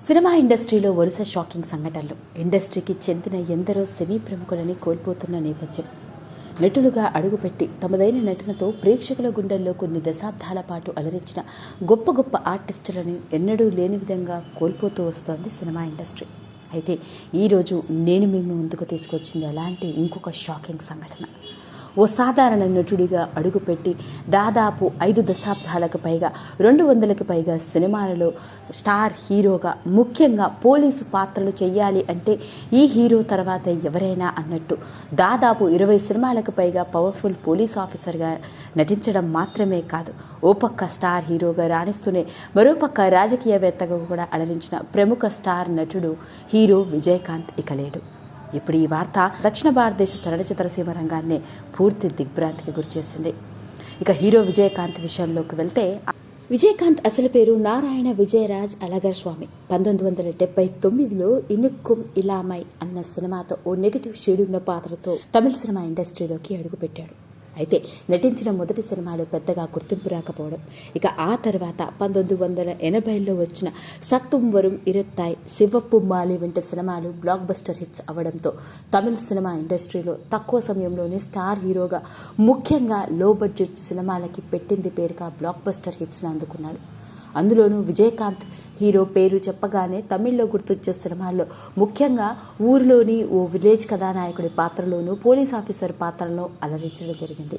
Cinema ఇండస్ట్రీలో వరుస shocking సంఘటనలు. ఇండస్ట్రీకి చెందిన ఎందరో సినీ ప్రముఖులని కోల్పోతున్న నేపథ్యం. నటులుగా అడుగుపెట్టి తమదైన నటనతో ప్రేక్షకుల గుండెల్లో కొన్ని దశాబ్దాల పాటు అలరించిన గొప్ప గొప్ప ఆర్టిస్టులను ఎన్నడూ లేని విధంగా కోల్పోతూ వస్తోంది సినిమా ఇండస్ట్రీ. అయితే ఈరోజు నేను మేము ముందుకు తీసుకొచ్చింది అలాంటి ఇంకొక షాకింగ్ సంఘటన. ఓ సాధారణ నటుడిగా అడుగుపెట్టి దాదాపు ఐదు దశాబ్దాలకు పైగా రెండు వందలకు పైగా సినిమాలలో స్టార్ హీరోగా ముఖ్యంగా పోలీసు పాత్రలు చేయాలి అంటే ఈ హీరో తర్వాత ఎవరైనా అన్నట్టు దాదాపు ఇరవై సినిమాలకు పైగా పవర్ఫుల్ పోలీస్ ఆఫీసర్గా నటించడం మాత్రమే కాదు ఓ పక్క స్టార్ హీరోగా రాణిస్తూనే మరోపక్క రాజకీయవేత్తగా కూడా అలరించిన ప్రముఖ స్టార్ నటుడు హీరో విజయకాంత్ ఇక లేడు. ఇప్పుడు ఈ వార్త దక్షిణ భారతదేశ చలనచిత్ర సీమ రంగాన్ని పూర్తి దిగ్భ్రాంతికి గురిచేసింది ఇక హీరో విజయకాంత్ విషయంలోకి వెళ్తే విజయకాంత్ అసలు పేరు నారాయణ విజయరాజ్ అలగర్ స్వామి. పంతొమ్మిది వందల డెబ్బై తొమ్మిదిలో ఇనుక్కుం ఇలామై అన్న సినిమాతో ఓ నెగిటివ్ షేడున్న పాత్రతో తమిళ సినిమా ఇండస్ట్రీలోకి అడుగుపెట్టాడు. అయితే నటించిన మొదటి సినిమాలో పెద్దగా గుర్తింపు రాకపోవడం ఇక ఆ తర్వాత పంతొమ్మిది వందల ఎనభైలో వచ్చిన సత్తుం వరుం ఇరత్తాయ్ శివప్పు మాలి వంటి సినిమాలు బ్లాక్ బస్టర్ హిట్స్ అవడంతో తమిళ సినిమా ఇండస్ట్రీలో తక్కువ సమయంలోనే స్టార్ హీరోగా ముఖ్యంగా లో బడ్జెట్ సినిమాలకి పెట్టింది పేరుగా బ్లాక్ బస్టర్ హిట్స్ను అందుకున్నాడు. అందులోనూ విజయకాంత్ హీరో పేరు చెప్పగానే తమిళ్ళో గుర్తొచ్చే సినిమాల్లో ముఖ్యంగా ఊరిలోని ఓ విలేజ్ కథానాయకుడి పాత్రలోనూ పోలీస్ ఆఫీసర్ పాత్రలో అలరించడం జరిగింది.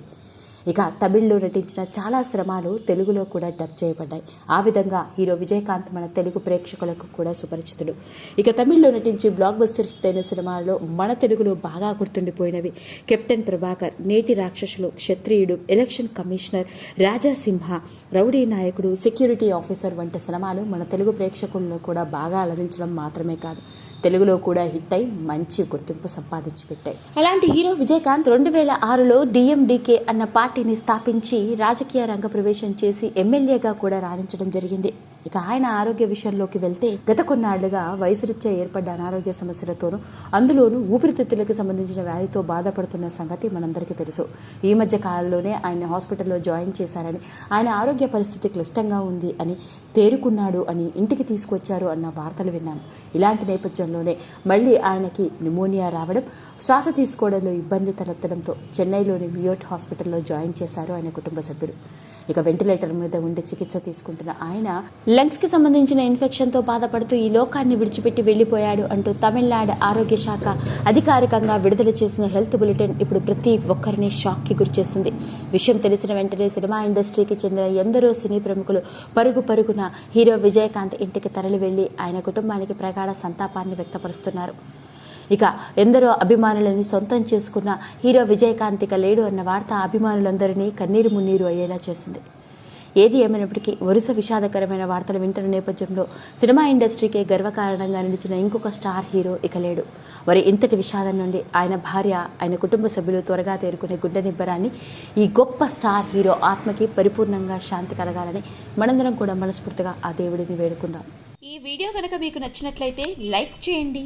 ఇక తమిళ్ళో నటించిన చాలా సినిమాలు తెలుగులో కూడా డబ్ చేయబడ్డాయి. ఆ విధంగా హీరో విజయకాంత్ మన తెలుగు ప్రేక్షకులకు కూడా సుపరిచితుడు. ఇక తమిళ్ళో నటించి బ్లాక్ బస్టర్ హిట్ అయిన సినిమాల్లో మన తెలుగులో బాగా గుర్తుండిపోయినవి. కెప్టెన్ ప్రభాకర్ నేటి రాక్షసులు క్షత్రియుడు ఎలక్షన్ కమిషనర్ రాజాసింహ రౌడీ నాయకుడు సెక్యూరిటీ ఆఫీసర్ వంటి సినిమాలు మన తెలుగు ప్రేక్షకుల్లో కూడా బాగా అలరించడం మాత్రమే కాదు. తెలుగులో కూడా హిట్ అయి మంచి గుర్తింపు సంపాదించి పెట్టాయి అలాంటి హీరో విజయకాంత్ రెండు వేల ఆరులో డిఎండికే అన్న పార్టీని స్థాపించి రాజకీయ రంగ ప్రవేశం చేసి ఎమ్మెల్యేగా కూడా రాణించడం జరిగింది. ఇక ఆయన ఆరోగ్య విషయంలోకి వెళ్తే గత కొన్నాళ్ళుగా వయసురీత్యా ఏర్పడ్డ అనారోగ్య సమస్యలతోనూ అందులోనూ ఊపిరితిత్తులకు సంబంధించిన వ్యాధితో బాధపడుతున్న సంగతి మనందరికీ తెలుసు. ఈ మధ్య కాలంలోనే ఆయన హాస్పిటల్లో జాయిన్ చేశారని ఆయన ఆరోగ్య పరిస్థితి క్లిష్టంగా ఉంది అని తేరుకున్నాడు అని ఇంటికి తీసుకొచ్చారు అన్న వార్తలు విన్నాను ఇలాంటి నేపథ్యం నేపథ్యంలోనే మళ్ళీ ఆయనకి న్యూమోనియా రావడం శ్వాస తీసుకోవడంలో ఇబ్బంది తలెత్తడంతో చెన్నైలోని మియోట్ హాస్పిటల్లో జాయిన్ చేశారు ఆయన కుటుంబ సభ్యులు. ఇక వెంటిలేటర్ మీద ఉండి చికిత్స తీసుకుంటున్న ఆయన లంగ్స్కి సంబంధించిన ఇన్ఫెక్షన్తో బాధపడుతూ ఈ లోకాన్ని విడిచిపెట్టి వెళ్ళిపోయాడు అంటూ తమిళనాడు ఆరోగ్య శాఖ అధికారికంగా విడుదల చేసిన హెల్త్ బులెటిన్ ఇప్పుడు ప్రతి ఒక్కరిని షాక్కి గురిచేసింది విషయం తెలిసిన వెంటనే సినిమా ఇండస్ట్రీకి చెందిన ఎందరో సినీ ప్రముఖులు పరుగు పరుగున హీరో విజయకాంత్ ఇంటికి తరలి వెళ్ళి ఆయన కుటుంబానికి ప్రగాఢ సంతాపాన్ని వ్యక్తపరుస్తున్నారు. ఇక ఎందరో అభిమానులని సొంతం చేసుకున్న హీరో విజయకాంత్ ఇక లేడు అన్న వార్త అభిమానులందరినీ కన్నీరు మున్నీరు అయ్యేలా చేసింది. ఏది ఏమైనప్పటికీ వరుస విషాదకరమైన వార్తలు వింటున్న నేపథ్యంలో సినిమా ఇండస్ట్రీకే గర్వకారణంగా నిలిచిన ఇంకొక స్టార్ హీరో ఇక లేడు. మరి ఇంతటి విషాదం నుండి ఆయన భార్య ఆయన కుటుంబ సభ్యులు త్వరగా తేరుకునే గుండె నిబ్బరాన్ని ఈ గొప్ప స్టార్ హీరో ఆత్మకి పరిపూర్ణంగా శాంతి కలగాలని మనందరం కూడా మనస్ఫూర్తిగా ఆ దేవుడిని వేడుకుందాం. ఈ వీడియో కనుక మీకు నచ్చినట్లయితే లైక్ చేయండి.